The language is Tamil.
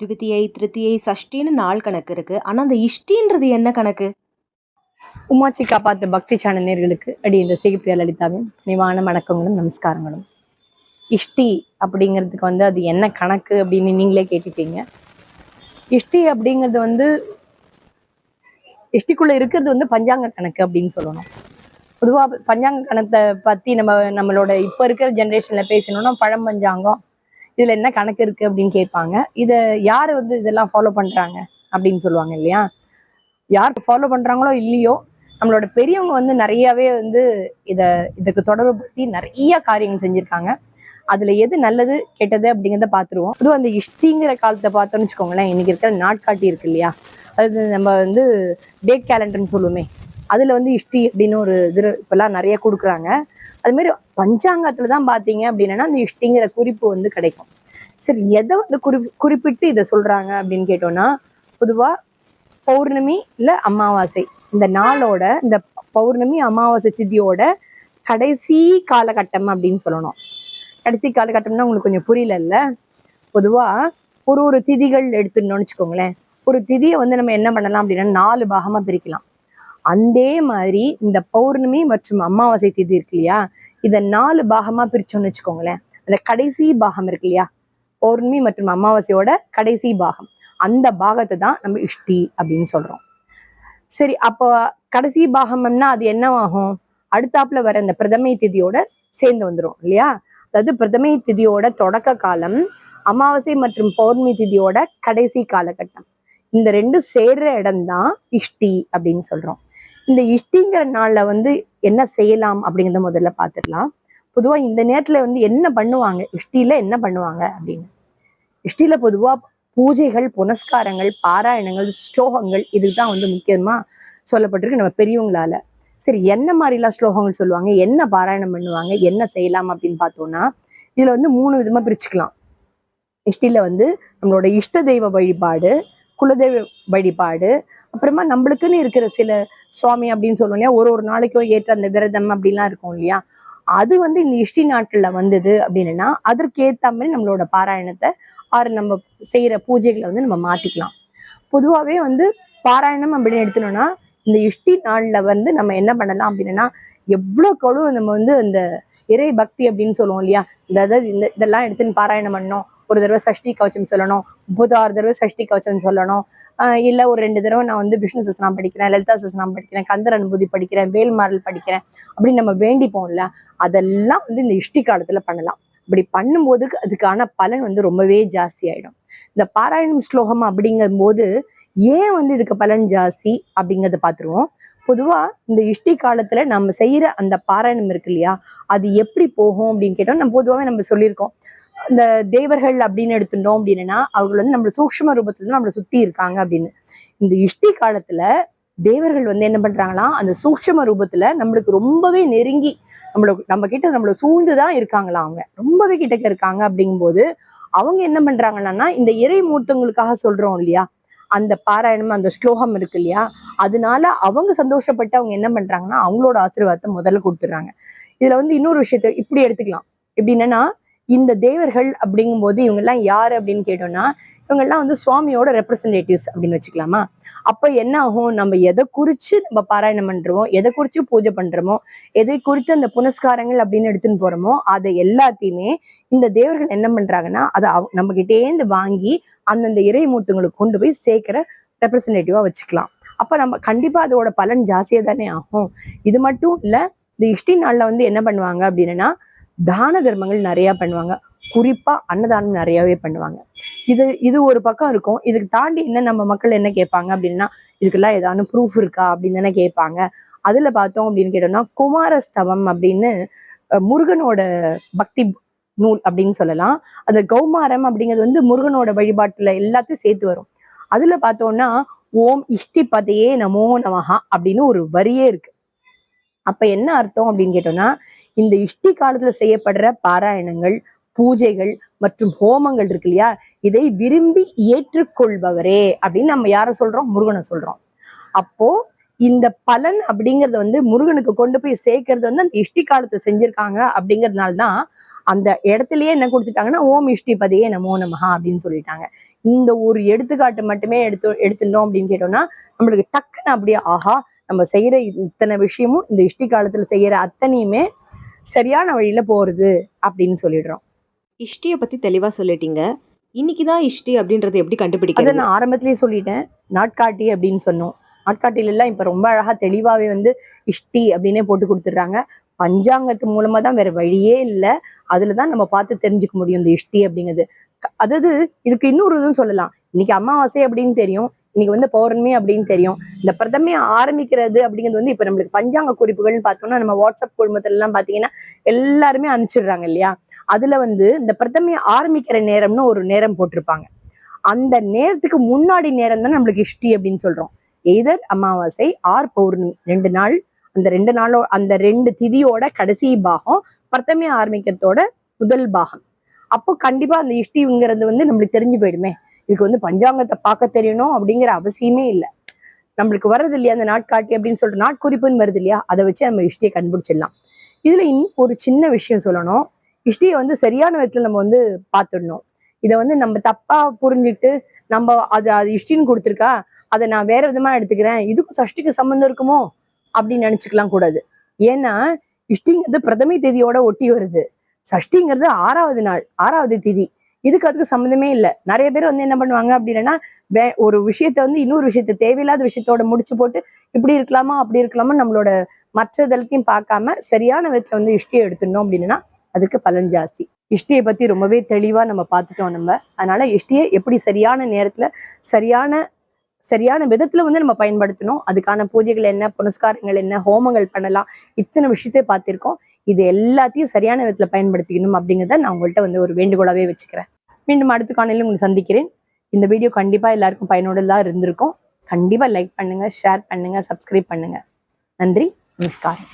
துவித்தியை திருத்தியை சஷ்டின்னு நாள் கணக்கு இருக்கு. ஆனால் அந்த இஷ்டின்றது என்ன கணக்கு? உமாச்சி காப்பாத்து பக்தி சேனல் நேர்களுக்கு அடி இந்த சிகிப்பிரியா லலிதாவின் நிவான வணக்கங்களும் நமஸ்காரங்களும். இஷ்டி அப்படிங்கிறதுக்கு வந்து அது என்ன கணக்கு அப்படின்னு நீங்களே கேட்டுட்டீங்க. இஷ்டி அப்படிங்கிறது வந்து இஷ்டிக்குள்ளே இருக்கிறது வந்து பஞ்சாங்க கணக்கு அப்படின்னு சொல்லணும். பொதுவாக பஞ்சாங்க கணத்தை பற்றி நம்ம நம்மளோட இப்போ இருக்கிற ஜென்ரேஷனில் பேசணும்னா பழம் பஞ்சாங்கம் இதுல என்ன கணக்கு இருக்கு அப்படின்னு கேட்பாங்க. இதை யார் வந்து இதெல்லாம் ஃபாலோ பண்றாங்க அப்படின்னு சொல்லுவாங்க இல்லையா? யார் ஃபாலோ பண்றாங்களோ இல்லையோ நம்மளோட பெரியவங்க வந்து நிறையவே வந்து இதை இதுக்கு தொடர்புபடுத்தி நிறைய காரியங்கள் செஞ்சிருக்காங்க. அதுல எது நல்லது கெட்டது அப்படிங்கிறத பார்த்துருவோம் அதுவும் அந்த இஷ்டிங்கிற காலத்தை பார்த்தோம்னு வச்சுக்கோங்களேன் இன்னைக்கு இருக்கிற நாட்காட்டி இருக்கு இல்லையா? அது நம்ம வந்து டேட் கேலண்டர்னு சொல்லுவோமே அதில் வந்து இஷ்டி அப்படின்னு ஒரு இது இப்போல்லாம் நிறைய கொடுக்குறாங்க. அதுமாரி பஞ்சாங்கத்தில் தான் பார்த்தீங்க அப்படின்னா அந்த இஷ்டிங்கிற குறிப்பு வந்து கிடைக்கும். சரி எதை வந்து குறி குறிப்பிட்டு இதை சொல்கிறாங்க அப்படின்னு கேட்டோம்னா பொதுவாக பௌர்ணமி இல்லை அமாவாசை. இந்த நாளோட இந்த பௌர்ணமி அமாவாசை திதியோட கடைசி காலகட்டம் அப்படின்னு சொல்லணும். கடைசி காலகட்டம்னா உங்களுக்கு கொஞ்சம் புரியலல்ல? பொதுவாக ஒரு ஒரு திதிகள் எடுத்துட்டோம்னு வச்சுக்கோங்களேன். ஒரு திதியை வந்து நம்ம என்ன பண்ணலாம் அப்படின்னா நாலு பாகமாக பிரிக்கலாம். அதே மாதிரி இந்த பௌர்ணமி மற்றும் அமாவாசை திதி இருக்கு இல்லையா? இதை நாலு பாகமா பிரிச்சோம்னு வச்சுக்கோங்களேன். அந்த கடைசி பாகம் இருக்கு இல்லையா? பௌர்ணமி மற்றும் அமாவாசையோட கடைசி பாகம். அந்த பாகத்தை தான் நம்ம இஷ்டி அப்படின்னு சொல்றோம். சரி அப்போ கடைசி பாகம்னா அது என்ன ஆகும் அடுத்தாப்புல வர இந்த பிரதமை திதியோட சேர்ந்து வந்துரும் இல்லையா? அதாவது பிரதமை திதியோட தொடக்க காலம் அமாவாசை மற்றும் பௌர்ணமி திதியோட கடைசி காலகட்டம். இந்த ரெண்டும் சேர்ற இடம்தான் இஷ்டி அப்படின்னு சொல்றோம். இந்த இஷ்டிங்கிற நாள்ல வந்து என்ன செய்யலாம் அப்படிங்கிறத முதல்ல பார்த்துடலாம் பொதுவா இந்த நேரத்துல வந்து என்ன பண்ணுவாங்க? இஷ்டியில என்ன பண்ணுவாங்க அப்படின்னு. இஷ்டியில பொதுவா பூஜைகள் புனஸ்காரங்கள் பாராயணங்கள் ஸ்லோகங்கள் இதுக்கு தான் வந்து முக்கியமா சொல்லப்பட்டிருக்கு நம்ம பெரியவங்களால. சரி என்ன மாதிரிலாம் ஸ்லோகங்கள் சொல்லுவாங்க? என்ன பாராயணம் பண்ணுவாங்க? என்ன செய்யலாம் அப்படின்னு பார்த்தோம்னா இதுல வந்து மூணு விதமா பிரிச்சுக்கலாம். இஷ்டில வந்து நம்மளோட இஷ்ட தெய்வ வழிபாடு குலதெய்வ வழிபாடு அப்புறமா நம்மளுக்குன்னு இருக்கிற சில சுவாமி அப்படின்னு சொல்லுவோம் இல்லையா? ஒரு ஒரு நாளைக்கும் ஏற்ற அந்த விரதம் அப்படிலாம் இருக்கும் இல்லையா? அது வந்து இந்த இஷ்டி நாட்கள்ல வந்தது அப்படின்னா அதற்கு ஏத்த மாதிரி நம்மளோட பாராயணத்தை ஆறு நம்ம செய்யற பூஜைகளை வந்து நம்ம மாத்திக்கலாம். பொதுவாகவே வந்து பாராயணம் அப்படின்னு எடுத்துனோம்னா இந்த இஷ்டி நாளில் வந்து நம்ம என்ன பண்ணலாம் அப்படின்னா எவ்வளோக்கு நம்ம வந்து அந்த இறை பக்தி அப்படின்னு சொல்லுவோம் இல்லையா? இந்த அதாவது இந்த இதெல்லாம் எடுத்துன்னு பாராயணம் பண்ணணும். ஒரு தடவை சஷ்டி கவச்சம் சொல்லணும். முப்பத்தாறு தடவை சஷ்டி கவச்சம் சொல்லணும். இல்லை ஒரு ரெண்டு தடவை நான் வந்து விஷ்ணு சஸ்நாம் படிக்கிறேன் லலிதா சஸ்நாம் படிக்கிறேன் கந்தர் அனுபூதி படிக்கிறேன் வேல்மாரல் படிக்கிறேன் அப்படின்னு நம்ம வேண்டிப்போம்ல அதெல்லாம் வந்து இந்த இஷ்டி காலத்தில் பண்ணலாம். இப்படி பண்ணும்போது அதுக்கான பலன் வந்து ரொம்பவே ஜாஸ்தி ஆயிடும் இந்த பாராயணம் ஸ்லோகம் அப்படிங்கும்போது ஏன் வந்து இதுக்கு பலன் ஜாஸ்தி அப்படிங்கிறத பார்த்துருவோம் பொதுவாக இந்த இஷ்டி காலத்தில் நம்ம செய்கிற அந்த பாராயணம் இருக்கு இல்லையா அது எப்படி போகும் அப்படின்னு கேட்டோம். நம்ம பொதுவாகவே நம்ம சொல்லியிருக்கோம். இந்த தேவர்கள் அப்படின்னு எடுத்துட்டோம் அப்படின்னா அவர்கள் வந்து நம்ம சூக்ஷ்ம ரூபத்துல தான் நம்மளை சுத்தி இருக்காங்க அப்படின்னு. இந்த இஷ்டி காலத்துல தேவர்கள் வந்து என்ன பண்றாங்கன்னா அந்த சூக்ஷ்ம ரூபத்துல நம்மளுக்கு ரொம்பவே நெருங்கி நம்மள நம்ம கிட்ட நம்மள சூழ்ந்துதான் இருக்காங்களா அவங்க. ரொம்பவே கிட்டக்க இருக்காங்க அப்படிங்கும்போது அவங்க என்ன பண்றாங்கன்னா இந்த இறை மூர்த்தங்களுக்காக சொல்றோம் இல்லையா? அந்த பாராயணம் அந்த ஸ்லோகம் இருக்கு இல்லையா? அதனால அவங்க சந்தோஷப்பட்டு அவங்க என்ன பண்றாங்கன்னா அவங்களோட ஆசீர்வாதத்தை முதல்ல கொடுத்துடுறாங்க. இதுல வந்து இன்னொரு விஷயத்த இப்படி எடுத்துக்கலாம். எப்படின்னா இந்த தேவர்கள் அப்படிங்கும்போது இவங்க எல்லாம் யாரு அப்படின்னு கேட்டோம்னா இவங்க எல்லாம் வந்து சுவாமியோட ரெப்ரசன்டேட்டிவ்ஸ் அப்படின்னு வச்சுக்கலாமா? அப்ப என்ன ஆகும்? நம்ம எதை குறிச்சு நம்ம பாராயணம் பண்றோமோ எதை குறிச்சு பூஜை பண்றோமோ எதை குறித்து அந்த புனஸ்காரங்கள் அப்படின்னு எடுத்துன்னு போறோமோ அதை எல்லாத்தையுமே இந்த தேவர்கள் என்ன பண்றாங்கன்னா அதை அவ- நம்ம கிட்டேந்து வாங்கி அந்தந்த இறைமூர்த்தங்களுக்கு கொண்டு போய் சேர்க்கிற ரெப்ரசன்டேட்டிவா வச்சுக்கலாம். அப்ப நம்ம கண்டிப்பா அதோட பலன் ஜாஸ்தியா தானே ஆகும். இது மட்டும் இல்ல இந்த இஷ்டி நாள்ல வந்து என்ன பண்ணுவாங்க அப்படின்னா தான தர்மங்கள் நிறைய பண்ணுவாங்க. குறிப்பா அன்னதானம் நிறையவே பண்ணுவாங்க. இது இது ஒரு பக்கம் இருக்கும். இதுக்கு தாண்டி என்ன நம்ம மக்கள் என்ன கேட்பாங்க அப்படின்னா இதுக்கெல்லாம் ஏதாவது ப்ரூஃப் இருக்கா அப்படின்னு தானே கேட்பாங்க. அதுல பார்த்தோம் அப்படின்னு கேட்டோம்னா குமாரஸ்தவம் அப்படின்னு முருகனோட பக்தி நூல் அப்படின்னு சொல்லலாம். அந்த கௌமாரம் அப்படிங்கிறது வந்து முருகனோட வழிபாட்டுல எல்லாத்தையும் சேர்த்து வரும். அதுல பார்த்தோம்னா ஓம் இஷ்டிபதையே நமோ நமஹா அப்படின்னு ஒரு வரியே இருக்கு. அப்ப என்ன அர்த்தம் அப்படின்னு கேட்டோம்னா இந்த இஷ்டி காலத்துல செய்யப்படுற பாராயணங்கள் பூஜைகள் மற்றும் ஹோமங்கள் இருக்கு இல்லையா? இதை விரும்பி ஏற்றுக்கொள்பவரே அப்படின்னு நம்ம யார சொல்றோம்? முருகனை சொல்றோம். அப்போ இந்த பலன் அப்படிங்கறத வந்து முருகனுக்கு கொண்டு போய் சேர்க்கறது வந்து அந்த இஷ்டி காலத்தை செஞ்சிருக்காங்க அப்படிங்கறதுனாலதான் அந்த இடத்துலயே என்ன கொடுத்துட்டாங்கன்னா ஓம் இஷ்டிபதியே நமோ நமஹா அப்படின்னு சொல்லிட்டாங்க. இந்த ஒரு எடுத்துக்காட்டு மட்டுமே எடுத்து எடுத்துட்டோம் அப்படின்னு கேட்டோம்னா நம்மளுக்கு டக்குன்னு அப்படியே ஆஹா நம்ம செய்யற இத்தனை விஷயமும் இந்த இஷ்டி காலத்துல செய்யற அத்தனையுமே சரியான வழியில போறது அப்படின்னு சொல்லிடுறோம். இஷ்டியை பற்றி தெளிவாக சொல்லிட்டீங்க. இன்னைக்கு தான் இஷ்டி அப்படின்றது எப்படி அதை கண்டுபிடிக்கிறது நான் ஆரம்பத்திலேயே சொல்லிட்டேன். நாட்காட்டி அப்படின்னு சொன்னோம். நாட்காட்டில எல்லாம் இப்ப ரொம்ப அழகா தெளிவாவே வந்து இஷ்டி அப்படின்னே போட்டு கொடுத்துட்றாங்க. பஞ்சாங்கத்து மூலமா தான் வேற வழியே இல்லை. அதுல தான் நம்ம பார்த்து தெரிஞ்சுக்க முடியும் இந்த இஷ்டி அப்படிங்கிறது. அதாவது இதுக்கு இன்னொரு இதுவும் சொல்லலாம். இன்னைக்கு அமாவாசை அப்படின்னு தெரியும். இன்னைக்கு வந்து பௌர்ணமி அப்படின்னு தெரியும். இந்த பிரதமை ஆரம்பிக்கிறது அப்படிங்கிறது வந்து இப்ப நம்மளுக்கு பஞ்சாங்க குறிப்புகள்னு பார்த்தோம்னா நம்ம வாட்ஸ்அப் குழுமத்துல எல்லாம் பாத்தீங்கன்னா எல்லாருமே அனுப்பிச்சிடுறாங்க இல்லையா? அதுல வந்து இந்த பிரதமை ஆரம்பிக்கிற நேரம்னு ஒரு நேரம் போட்டிருப்பாங்க. அந்த நேரத்துக்கு முன்னாடி நேரம் தான் நம்மளுக்கு இஷ்டி அப்படின்னு சொல்றோம். எய்தர் அமாவாசை ஆர் பௌர்ணமி ரெண்டு நாள். அந்த ரெண்டு நாளோ அந்த ரெண்டு திதியோட கடைசி பாகம் பிரதமே ஆரம்பிக்கிறதோட முதல் பாகம். அப்போ கண்டிப்பா அந்த இஷ்டிங்கிறது வந்து நம்மளுக்கு தெரிஞ்சு போயிடுமே. இதுக்கு வந்து பஞ்சாங்கத்தை பார்க்க தெரியணும் அப்படிங்கிற அவசியமே இல்லை. நம்மளுக்கு வர்றது இல்லையா அந்த நாட்காட்டி அப்படின்னு சொல்லிட்டு நாட்குறிப்புன்னு வருது இல்லையா? அதை வச்சு நம்ம இஷ்டியை கண்டுபிடிச்சிடலாம். இதுல இன்னும் ஒரு சின்ன விஷயம் சொல்லணும். இஷ்டியை வந்து சரியான விதத்துல நம்ம வந்து பார்த்துடணும். இதை வந்து நம்ம தப்பா புரிஞ்சுட்டு நம்ம அது அது இஷ்டின்னு கொடுத்துருக்கா அதை நான் வேற விதமா எடுத்துக்கிறேன். இதுக்கும் சஷ்டிக்கு சம்மந்தம் இருக்குமோ? அப்படின்னு நினைச்சுக்கலாம் கூடாது. ஏன்னா இஷ்டிங்கிறது பிரதமை தேதியோட ஒட்டி வருது. சஷ்டிங்கிறது ஆறாவது நாள் ஆறாவது திதி. இதுக்கு அதுக்கு சம்மந்தமே இல்லை. நிறைய பேர் வந்து என்ன பண்ணுவாங்க அப்படின்னா வே ஒரு விஷயத்த வந்து இன்னொரு விஷயத்த தேவையில்லாத விஷயத்தோட முடிச்சு போட்டு இப்படி இருக்கலாமா அப்படி இருக்கலாமா நம்மளோட மற்ற இதெல்லாத்தையும் பார்க்காம சரியான விதத்துல வந்து இஷ்டியை எடுத்துடணும் அப்படின்னா அதுக்கு பலன் ஜாஸ்தி. இஷ்டியை பத்தி ரொம்பவே தெளிவா நம்ம பார்த்துட்டோம் நம்ம. அதனால இஷ்டியை எப்படி சரியான நேரத்துல சரியான சரியான விதத்துல வந்து நம்ம பயன்படுத்தணும். அதுக்கான பூஜைகள் என்ன புனஸ்காரங்கள் என்ன ஹோமங்கள் பண்ணலாம் இத்தனை விஷயத்தை பார்த்திருக்கோம். இது எல்லாத்தையும் சரியான விதத்துல பயன்படுத்திக்கணும் அப்படிங்கிறத நான் உங்கள்கிட்ட வந்து ஒரு வேண்டுகோளாவே வச்சுக்கிறேன். மீண்டும் அடுத்த காலையில் உங்களை சந்திக்கிறேன். இந்த வீடியோ கண்டிப்பா எல்லாருக்கும் பயனுள்ளதா இருந்திருக்கும். கண்டிப்பா லைக் பண்ணுங்க ஷேர் பண்ணுங்க சப்ஸ்கிரைப் பண்ணுங்க. நன்றி நமஸ்காரம்.